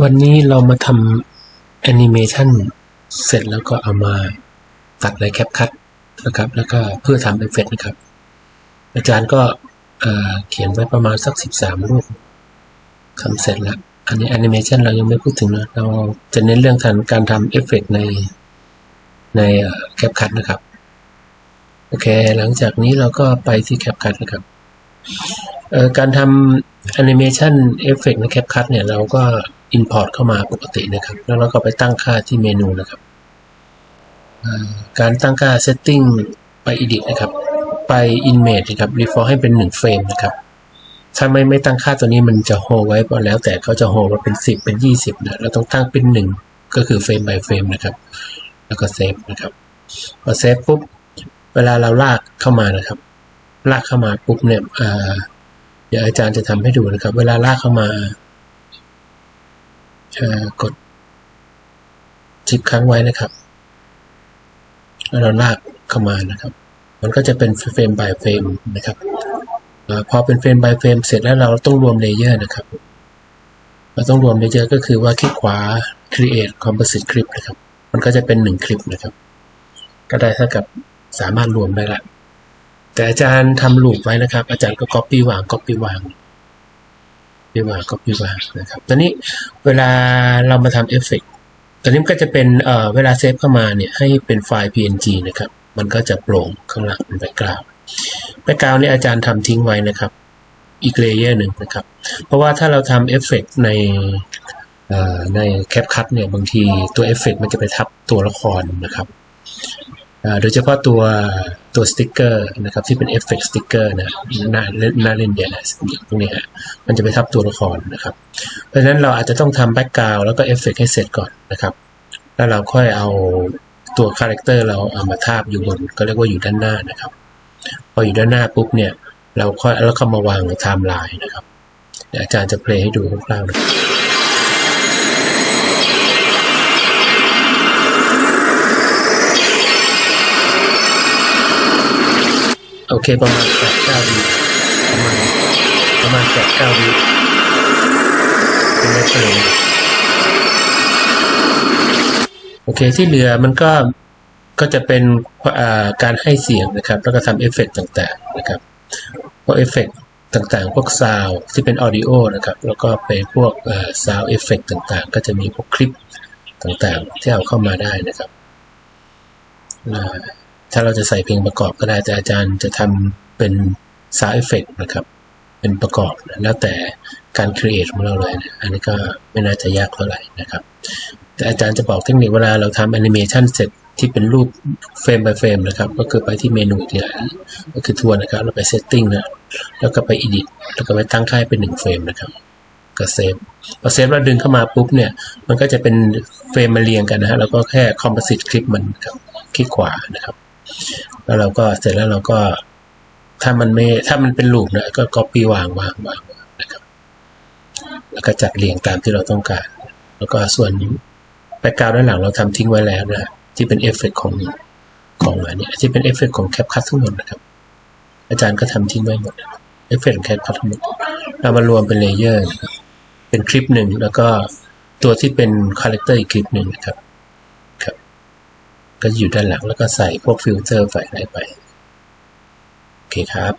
วันนี้เรามาทำแอนิเมชันเสร็จแล้วก็เอามาตัดในแคปคั t นะครับ แล้วก็เพื่อทำเอฟเฟกต์นะครับ อาจารย์ก็เเขียนไว้ประมาณสักสิบสามรูปทำเสร็จแล้ว อันนี้แอนิเมชันเรายังไม่พูดถึงนะ เราจะเน้นเรื่องทางการทำเอฟเฟกต์ในในแคปคั t นะครับ โอเค หลังจากนี้เราก็ไปที่แคปคั t นะครับการทำแอนิเมชันเอฟเฟกต์ในแคปคั t เนี่ยเราก็ Import เข้ามาปกตินะครับ แล้วเราก็ไปตั้งค่าที่เมนูนะครับ การตั้งค่า Setting ไป Edit นะครับ ไป Image นะครับ Default ให้เป็น 1 เฟรมนะครับ ถ้าไม่ไม่ตั้งค่าตัวนี้มันจะโฮไว้ก็แล้วแต่เขาจะโฮว่าเป็น 10 เป็น 20นะเราต้องตั้งเป็น 1 ก็คือเฟรม by เฟรมนะครับ แล้วก็เซฟนะครับพอเซฟปุ๊บเวลาเราลากเข้ามานะครับ ลากเข้ามาปุ๊บเนี่ยอาเดี๋ยวอาจารย์จะทำให้ดูนะครับ เวลาลากเข้ามา กดชิปค้างไว้นะครับแล้วเราลากเข้ามานะครับ มันก็จะเป็นเฟรม by เฟรมนะครับพอเป็นเฟรม by เฟรมเสร็จแล้วเราต้องรวมเลเยอร์นะครับ เราต้องรวมเลเยอร์ก็คือว่าคลิกขวา create composite clip นะครับ มันก็จะเป็นหนึ่งคลิปนะครับ ก็ได้เท่ากับสามารถรวมได้ละ แต่อาจารย์ทำลูปไว้นะครับ อาจารย์ก็ copy วาง copy วาง copy วา copy วานะครับตอนนี้เวลาเรามาทำเอฟเฟกต์ตอนนี้ก็จะเป็นเอ่อเวลาเซฟเข้ามาเนี่ยให้เป็นไฟล์ png นะครับ มันก็จะโปร่งข้างหลังเป็นแบ็กกราวด์แบ็กกราวด์นี่อาจารย์ทำทิ้งไว้นะครับ อีกเลเยอร์หนึ่งนะครับ เพราะว่าถ้าเราทำเอฟเฟกต์ในเอ่อในแคปคัตเนี่ยบางทีตัวเอฟเฟกต์มันจะไปทับตัวละครนะครับอ่าโดยเฉพาะตัว ตัวสติกเกอร์นะครับที่เป็นเอฟเฟกต์สติกเกอร์นะหน้าหน้าเล่นเนี่ยนะพวกนี้ฮะมันจะไปทับตัวละครนะครับ เพราะฉะนั้นเราอาจจะต้องทำแบ็กกราวแล้วก็เอฟเฟกให้เสร็จก่อนนะครับ แล้วเราค่อยเอาตัวคาแรคเตอร์เราเอามาทาบอยู่บน ก็เรียกว่าอยู่ด้านหน้านะครับ พออยู่ด้านหน้าปุ๊บเนี่ย เราค่อยแล้วเข้ามาวางไทม์ไลน์นะครับอาจารย์จะเพลย์ให้ดูคร่าวๆนะครับ เคประมาณแปดเก้าวิประมาณประมาณแปดเก้าวิเป็นได้เพลงโอเคที่เหลือมันก็ก็จะเป็นการให้เสียงนะครับ แล้วก็ทำเอฟเฟกต์ต่างๆนะครับพวกเอฟเฟกต์ต่างๆ พวกซาวที่เป็นออดิโอนะครับ แล้วก็เป็นพวกซาวเอฟเฟกต์ต่างๆ ก็จะมีพวกคลิปต่างๆ ที่เอาเข้ามาได้นะครับ ถ้าเราจะใส่เพลงประกอบก็ได้แต่อาจารย์จะทำเป็น sound effect นะครับ เป็นประกอบนะแล้วแต่การ create ของเราเลยนะอันนี้ก็ไม่น่าจะยากเท่าไหร่นะครับ แต่อาจารย์จะบอกเทคนิคเวลาเราทำแอนิเมชันเสร็จที่เป็นรูปเฟรม by เฟรมนะครับ ก็คือไปที่เมนูเนี่ยก็คือทัวนนะครับ แล้วไป setting นะ แล้วก็ไป edit แล้วก็ไปตั้งค่ายเป็นหนึ่งเฟรมนะครับ ก็เซฟ พอเซฟแล้วดึงเข้ามาปุ๊บเนี่ย มันก็จะเป็นเฟรมมาเรียงกันนะฮะ แล้วก็แค่ composite clip มันครับ คลิกขวานะครับ แล้วเราก็เสร็จแล้วเราก็ ถ้ามันไม่ถ้ามันเป็นลูปนะก็ copy วางวางวางนะครับ แล้วก็จัดเรียงตามที่เราต้องการ แล้วก็ส่วนแบ็กกราวด์ด้านหลังเราทำทิ้งไว้แล้วนะที่เป็นเอฟเฟกของของอันนี้ที่เป็นเอฟเฟกของแคปคัททั้งหมดนะครับ อาจารย์ก็ทำทิ้งไว้หมดเอฟเฟกของแคปคัททั้งหมดเรามารวมเป็นเลเยอร์เป็นคลิปหนึ่งแล้วก็ตัวที่เป็นคาแรคเตอร์อีกคลิปหนึ่งนะครับ ก็อยู่ด้านหลังแล้วก็ใส่พวกฟิลเตอร์ใส่อะไรไป โอเคครับ